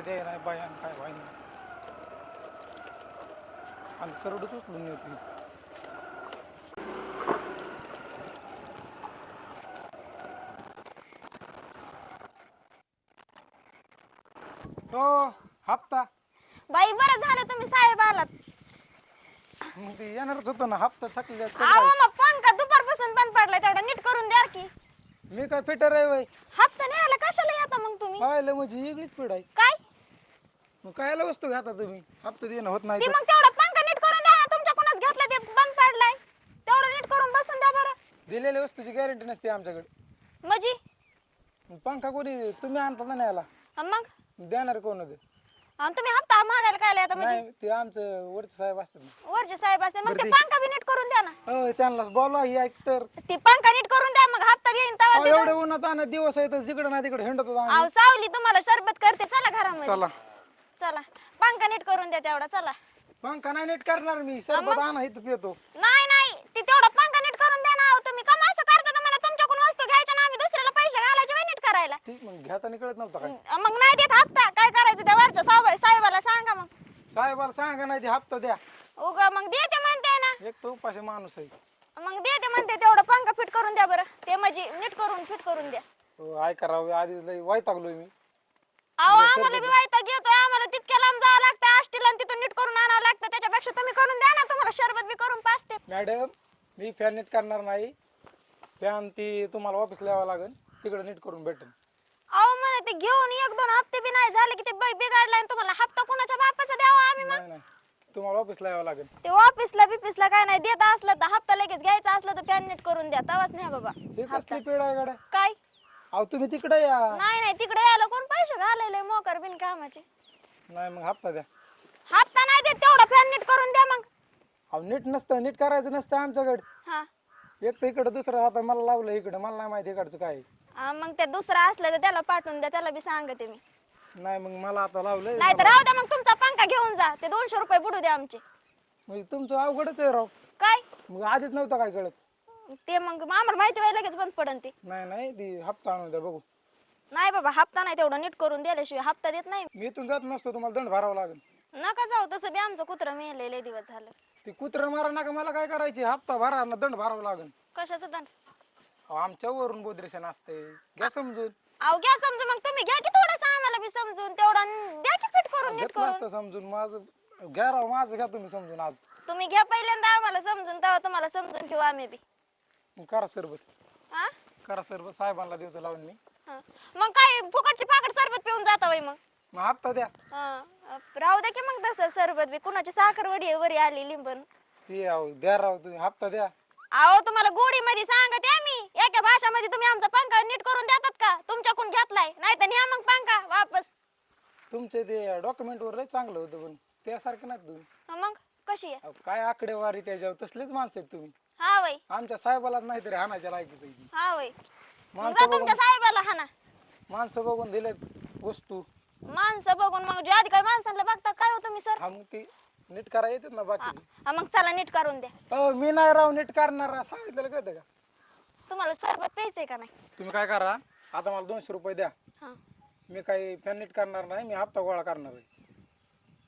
द्याय नाही बायान काय व्हाय नाही आणि करडच उचलून हो हप्ता. बाई बरं झालं तुम्ही साहेब आलात. मग ते येणारच होतं ना हप्ता थकले अहो मग पंखा दुपारपासून बंद पडलाय तेवढा नीट करून द्या की. मी काय फिटर आहे वय? हप्ता न्यायला कशाला येता मग तुम्ही? पाहिलं म्हणजे वेगळीच पिढ आहे. मग कायला वस्तू घ्या तुम्ही? हप्ता देणं होत नाही ती तर. मग तेवढा पंखा नीट करून द्या तुमच्या कोणाच घेतला ते बंद पडलाय. तेवढं नीट करून बसून द्या बरं. दिलेल्या वस्तूची गॅरंटी नसते आमच्याकडे. म्हणजे? मग पंखा कोणी तुम्ही आणता ना न्यायला? अन मग? देणार कोण होते? आणि तुम्ही हप्ता मागायला काय येता म्हणजे? नाही ते आमचं वरचे साहेब असतात ना. वरचे साहेब असते मग ते पंखा बी नीट करून द्या ना. हो त्यांना बोला ही ऐक तर. ती पंखा नीट करून द्या मग हप्ता येईन तवा अहो. एवढे उन्हात आणत दिवस आहे तर जिकडं ना तिकडे हिंडत होतो आम्ही. अहो सावली तुम्हाला सरबत करते चला घरामध्ये. चला. चला पंखा नीट करून द्या तेवढा चला. पंखा नाही नीट करणार मी सरबत आणा इथं पितो. नाही नाही ती तेवढा पंखा नीट करून द्या ना अहो तुम्ही. कमा असं करता तर मला तुमच्याकडून वस्तू घ्यायच्या ना आम्ही दुसऱ्याला पैसे घालायचे व्हय नीट करायला. ठीक मग घेताना कळत नव्हतं काय? अं, मग नाही देत हप्ता. काय करायचं त्या वरच्या साहेब साहेबाला सांगा मग. साहेबाला सांगा नाही ते हप्ता द्या. उगा मग देते म्हणते ना. एक तो उपाशी माणूस आहे. मग देते म्हणते तेवढं पंखा फिट करून द्या बरं. ते म्हणजे नीट करून फिट करून द्या. हो, ऐका राव आधी लई वैतागलोय मी. अहो आम्हाला बी वायता नीट करून आणावं लागतं त्याच्यापेक्षा तुम्ही करून द्या ना तुम्हाला शरबत बी करून पाचते. मॅडम मी फॅन नीट करणार नाही. फॅन ती तुम्हाला ऑफिसला यावं लागेल. तिकडे नीट करून भेटेल अहो म्हणे ते घेऊन एक दोन हप्ते बी नाही झाले की ते बै आणि तुम्हाला हप्ता कुणाच्या बापाचा द्यावा आम्ही मग? नाही नाही. तुम्हाला ऑफिसला यावं लागेल. ते ऑफिसला बिफिसला काय नाही देत असलं तर हप्ता लगेच घ्यायचा असलं तर फॅन नीट करून द्या. तवाच नाही बाबा हे कसली पेड आहे गाड्या? काय? अहो तुम्ही तिकडे या. नाही नाही तिकडे यायला कोण पैसे घालायले? मोकर बिन कामाचे. नाही मग हप्ता द्या. हप्ता नाही देत तेवढा फॅन नीट करून द्या मग. अहो नीट नसतं नीट करायचं नसतं आमच्याकडे. हा. एक तर इकडं दुसरं आता मला लावलं इकडं. मला नाही माहिती इकडचं काय आहे. मग ते दुसरं असलं तर त्याला पाठवून द्या त्याला बी सांगते मी. नाही मग मला आता लावलंय. नाही तर राहू द्या मग तुमचा पंखा घेऊन जा. ते दोनशे रुपये बुडू द्या आमचे. म्हणजे तुमचं अवघडच आहे राव. काय? मग आधीच नव्हतं काय कळत. ते मग आम्हाला माहिती व्हायला लगेच बंद पडन ते. नाही नाही ती हप्ता आणून द्या बघू. नाही बाबा हप्ता नाही तेवढं नीट करून दिल्याशिवाय हप्ता देत नाही. मी इथून जात नसतो तुम्हाला दंड भरावा लागेल. नका जाऊ तसं बी आमचं कुत्रं मेलेलं दिवस झालं. ती कुत्र मारा नका मला काय करायची? हप्ता भरा ना दंड भरावा लागेल. कशाचं दंड? अहो, आमच्या वरून बोद्रेशन असते. घ्या समजून. अहो घ्या समजून मग तुम्ही घ्या की थोडंसं आम्हाला बी समजून तेवढं द्या की फिट करून नीट करून. नसतं समजून. माझं घ्या राव माझं घ्या तुम्ही समजून आज. तुम्ही घ्या पहिल्यांदा आम्हाला समजून तेव्हा तुम्हाला समजून घेऊ आम्ही बी. मग करा सरबत. हा करा सरबत. साहेबांना देतो लावून मी. हा. मग काय फुकटची फाकट सरबत पिऊन जाता वय मग? मग हप्ता द्या. हा. राहू द्या की मग तसं सरबत बी. कुणाची साखर वडी वरी आली लिंबन ती अहो द्या राव तुम्ही हप्ता द्या. अहो तुम्हाला गोडी मध्ये सांगते आम्ही एका भाषामध्ये तुम्ही आमचा पंखा नीट करून देतात का? तुमच्याकडून घेतलाय. नाही तर न्या मग पंखा वापस. तुमचे ते डॉक्युमेंट वर लय चांगलं होतं पण. त्यासारखं नाही तुम्ही हा मग? कशी आहे? अहो, काय आकडेवारी त्याच्यावर? तसलेच माणसं आहेत तुम्ही. हा वय. आमच्या साहेबालाच नाही तरी हाणायच्या लायकीच आहे ती. हा वय. मग माणसं तुमच्या बघून साहेबाला हा ना माणसं बघून दिलेत वस्तू. माणसं बघून मग जे आधी काय माणसांना बघता काय हो तुम्ही सर हा मग ती नीट करा येतात ना बाकीचे. हा मग चला नीट करून द्या. हो मी नाही राव नीट करणार सांगितलेलं कळतं का? तुम्हाला सरबत प्यायचंय का नाही? तुम्ही काय करा आता मला दोनशे रुपये द्या. हा. मी काही फॅन नीट करणार नाही मी हप्ता गोळा करणार आहे.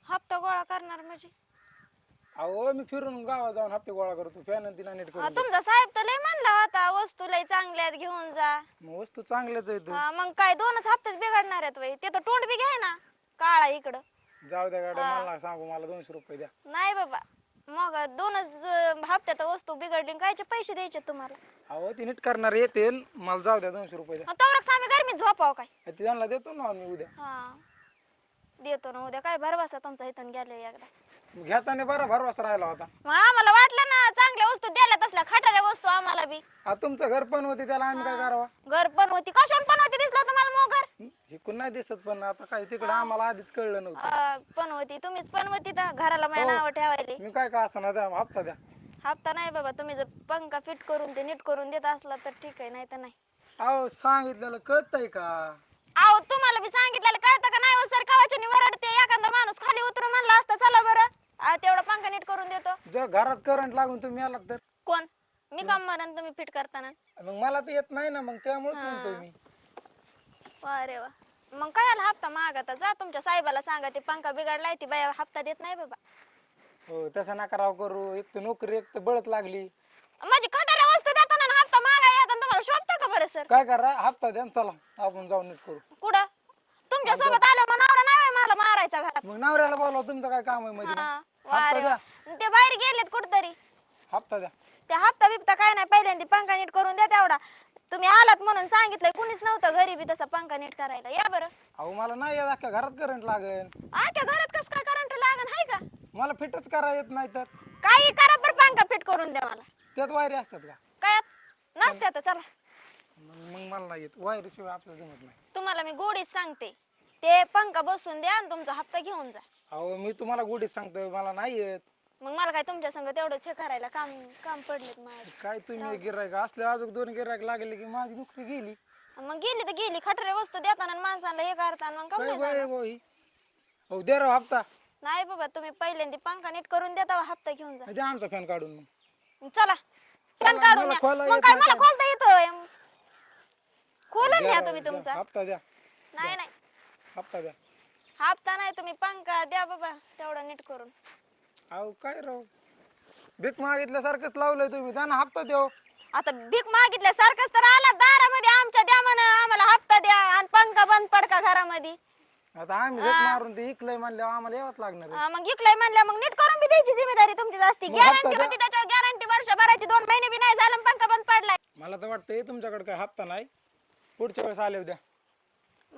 हप्ता गोळा करणार म्हणजे? अहो मी फिरून गावात जाऊन हप्ते गोळा करतो. फॅन तिला नीट हा, करून तुमचा साहेब तर लय म्हणला होता वस्तू लय चांगल्या आहेत घेऊन जा. मग वस्तू चांगल्याच आहेत. हा, मग काय दोनच हप्त्यात बिघडणार आहेत वय ते तर तोंड बी घ्याय ना काळा इकडं. जाऊ द्या गाड्या मला नका सांगू मला दोनशे रुपये द्या. नाही बाबा मग दोनच अं, हप्त्यात वस्तू बिघडली आणि कायचे पैसे द्यायचे तुम्हाला? अहो ती नीट करणार येते मला जाऊ द्या दोनशे रुपये द्या. मग तवरच आम्ही गरमीत झोपाव काय? ती त्यांना देतो ना मी उद्या. हा. देतो ना उद्या. काय भरवासा तुमचा इथून गेले एकदा. घेताना बरा भरवासा राहिला होता. मग आम्हाला वाटलं ना चांगल्या वस्तू द्यायला तसल्या खटाऱ्या वस्तू आम्हाला बी. आता तुमचं घर पण होते त्याला आम्ही काय करावा? घर पण होती. कशावर पण होती दिसलं तुम्हाला मग घर हिकून नाही दिसत पण आता काय तिकडे आम्हाला आधीच कळलं नव्हतं. अं, पण होती. तुम्हीच पण होती तर घराला माझ्या हो. नाव ठेवायले. मी काय का असं ना द्या हप्ता द्या. हप्ता नाही बाबा. तुम्ही जर पंखा फिट करून ते नीट करून देत असला तर ठीक आहे नाही तर नाही. अहो सांगितलेलं कळतंय का? अहो तुम्हाला मी सांगितलेलं कळतं का नाही हो सर कवाच्या वरडते एखादा माणूस खाली उतरून म्हणला असता चला बरं आ, तेवढा पंखा नीट करून देतो जर घरात करंट लागून तुम्ही आलात तर. कोण? मी काम म्हणन तुम्ही फिट करताना. मग मला तर येत नाही ना मग त्यामुळेच म्हणतोय मी. वा रे वा. मग काय आला हप्ता मागता जा तुमच्या साहेबाला सांगा ते पंखा बिघडलाय ती बाया हप्ता देत नाही बाबा. हो तसं नका राव करू. एक तर नोकरी एक तर बळत लागली. माझी खटाला वस्तू देताना ना हप्ता मागा येतात तुम्हाला शोभतं का बरं सर? काय करा हप्ता द्या न चला. आपण जाऊन नीट करू. कुठं? तुमच्यासोबत आलं मग नवरा नाही होय मला मारायचा घरात. मग नवऱ्याला बोलाव तुमचं काय काम आहे मध्ये? हा, वारे. वा. ते बाहेर गेलेत कुठतरी. हप्ता द्या. ते हप्ता बिप्ता काय नाही. पहिल्यांदा पंखा नीट करून द्या तेवढा. तुम्ही आलात म्हणून सांगितलंय. कुणीच नव्हतं घरी बी तसा पंखा नीट करायला. या बरं. अहो मला नाही येत. अख्ख्या घरात करंट लागेल. आख्या घरात कस काय करंट लागन हाय का? मला फिटच करा येत नाही तर. काही करा बरं पंखा फिट करून द्या मला. त्यात वायरी असतात का? काय? नसते आता चला. मग मग मला नाही येत. वायरी शिवाय आपल्याला जमत नाही. तुम्हाला मी गोडीच सांगते. ते पंखा बसून द्या आणि तुमचा हप्ता घेऊन जा. अहो मी तुम्हाला गोडीत सांगतो मला नाही येत. मग मला काय तुमच्या संग तेवढंच हे करायला काम काम पडलेत माझे. काय तुम्ही गिरायक असले अजून दोन गिरायक लागले की माझी नोकरी गेली. मग गेली तर गेली खटरे वस्तू देताना आणि माणसाला हे करताना मग काय बाई हो दे राव हप्ता. नाही बाबा तुम्ही पहिल्यांदा पंखा नीट करून देता हप्ता घेऊन जा. द्या आमचा फॅन काढून मग. चला छान काढून मला द्या. खोला मग येत काय नाही मला. खोलता येतोय? खोलून द्या द्या राव, तुम्ही द्या. तुमचा. हप्ता द्या. नाही नाही. हप्ता द्या. हप्ता नाही तुम्ही पंखा द्या बाबा तेवढा नीट करून. अहो काय राव? भीक मागितल्यासारखंच लावलंय तुम्ही द्या ना हप्ता देऊ आता भीक मागितल्यासारखंच तर आला दारामध्ये आमच्या द्या म्हण आम्हाला हप्ता द्या आणि पंखा बंद पडका घरामध्ये? आता आम्ही भीक मारून ते इकलंय म्हणल्यावर आम्हाला यावंच लागणार आहे. हा, मग इकलंय म्हणल्या मग नीट करून बी द्यायची जिम्मेदारी तुमची असती. मग हप्ता गॅरंटी द्या. होती त्याच्यावर गॅरंटी वर्ष भरायची दोन महिने बी नाही झालं आणि पंखा बंद पडलाय. मला तर वाटतंय तुमच्याकडे काय हप्ता नाही. पुढच्या वेळेस आले उद्या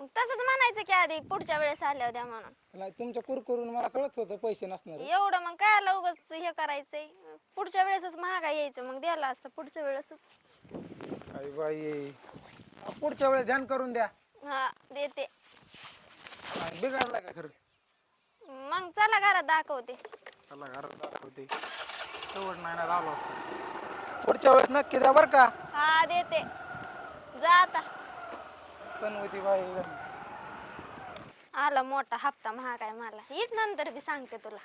मग तसंच म्हणायचं की आधी पुढच्या वेळेस आल्या होत्या म्हणून. नाही तुमच्या कुरकुरून मला कळत होतं पैसे नसणार. एवढं मग काय आलं उगाच हे करायचंय? पुढच्या वेळेसच महागाई यायचं मग द्यायला असतं पुढच्या वेळेसच. काय बाई. पुढच्या वेळेस ध्यान करून द्या. हा देते. आणि बिघडला का खरं? मग चला घरात दाखवते. चला घरात दाखवते. सवड नाही ना राहिलो असतो. पुढच्या वेळेस नक्की द्या बरं का. हा देते. जा आता. पण बाई आला मोठा हप्ता महागाय मला. येत नंतर बी सांगते तुला.